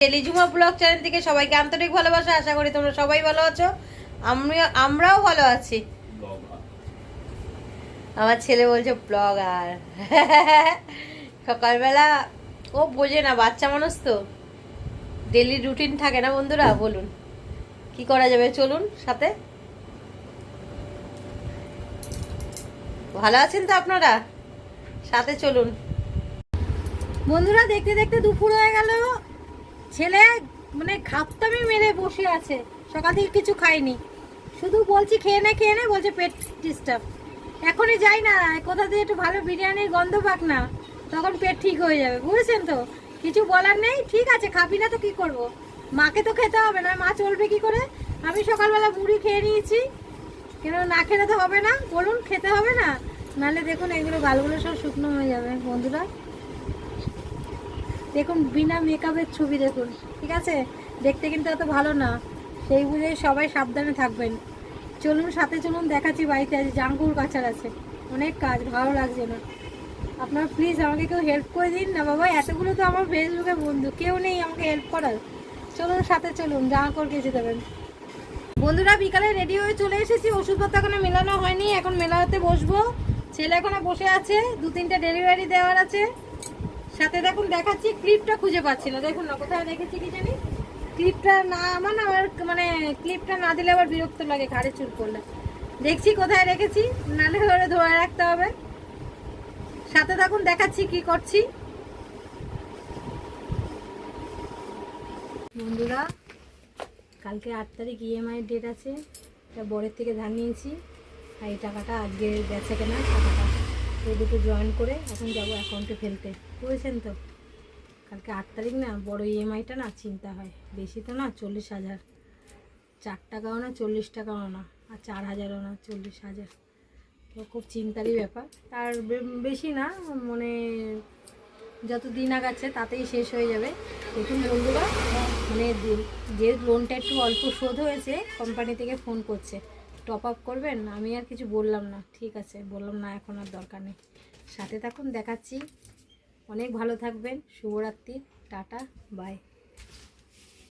টেলিজুমা blog channel থেকে সবাইকে আন্তরিক ভালোবাসা, আশা করি তোমরা সবাই ভালো আছো। আমি আমরাও ভালো আছি। আমার ছেলে বলছে, ব্লগার। সকালবেলা, ও বোঝে না, বাচ্চা মানুষ তো। ডেলি রুটিন থাকে না বন্ধুরা, বলুন। কি করা যাবে, চলুন সাথে। ভালো আছেন তো আপনারা? সাথে চলুন। বন্ধুরা, দেখতে দেখতে দুপুর হয়ে গেল। ছেলে মানে খাপতামি মেরে বসে আছে। সকাল থেকে কিছু খায়নি। শুধু বলছি খেয়ে নে খেয়ে নে, বলছে পেট ডিস্টার্ব এখনই যাই না, কোথা দিয়ে একটু ভালো বিরিয়ানির গন্ধ পাক না, তখন পেট ঠিক হয়ে যাবে, বুঝেছেন তো? কিছু বলার নেই, ঠিক আছে, খাবি না তো কি করব? মাকে তো খেতে হবে না, মা চলবে কি করে? আমি সকালবেলা মুড়ি খেয়ে নিয়েছি। কেন না খেলে তো হবে না? বলুন, খেতে হবে না? নাহলে দেখুন এগুলো গালগুলো সব শুকনো হয়ে যাবে, বন্ধুরা। দেখুন, বিনা মেকআপের ছবি দেখুন, ঠিক আছে? দেখতে কিন্তু অত ভালো না। সেই বুঝে সবাই সাবধানে থাকবেন। চলুন, সাথে চলুন, দেখাচ্ছি বাড়িতে আছে জাঙ্কুর কাছার আছে। অনেক কাজ, ভালো লাগছে না। আপনারা প্লিজ আমাকে কেউ হেল্প করে দিন না বাবা, এতগুলো তো আমার ফেসবুকে বন্ধু, কেউ নেই আমাকে হেল্প করার। চলুন, সাথে চলুন জাঙ্কুর কিছু দেবেন বন্ধুরা, বিকালে রেডি হয়ে চলে এসেছি ওষুধপত্র এখনও মেলানো হয়নি, এখন মেলাতে বসবো। ছেলে এখনও বসে আছে দু তিনটে ডেলিভারি দেওয়ার আছে। সাথে দেখুন দেখাচ্ছি ক্লিপটা খুঁজে পাচ্ছি না। দেখুন না, কোথায় রেখেছি কি জানি? ক্লিপটা না, আমার না, আমার মানে ক্লিপটা না দিলে আবার বিরক্ত লাগে ঘাড়ে চুল করলে দেখছি কোথায় রেখেছি নালে ধরে ধরে রাখতে হবে। সাথে দেখুন দেখাচ্ছি কি করছি। বন্ধুরা, কালকে আট তারিখ ইএমআই ডেট আছে তা বরের থেকে ধার নিয়েছি আর এই টাকাটা আজকে গেছে কেনা, টাকাটা এই দুটো জয়েন করে এখন যাব অ্যাকাউন্টে ফেলতে। বুঝেছেন তো? কালকে আট তারিখ না, বড় ইএমআইটা না চিন্তা হয়। বেশি তো না, চল্লিশ হাজার। চার টাকাও না, চল্লিশ টাকাও না, আর চার হাজারও না, চল্লিশ হাজার। তো খুব চিন্তারই ব্যাপার। তার বেশি না মানে যত দিন আগাচ্ছে তাতেই শেষ হয়ে যাবে। দেখুন বন্ধুরা মানে যে লোনটা একটু অল্প শোধ হয়েছে কোম্পানি থেকে ফোন করছে। টপ আপ করবেন? আমি আর কিছু বললাম না। ঠিক আছে, বললাম না, এখন আর দরকার নেই। সাথে থাকুন, দেখাচ্ছি। অনেক ভালো থাকবেন। শুভরাত্রি। Tata bye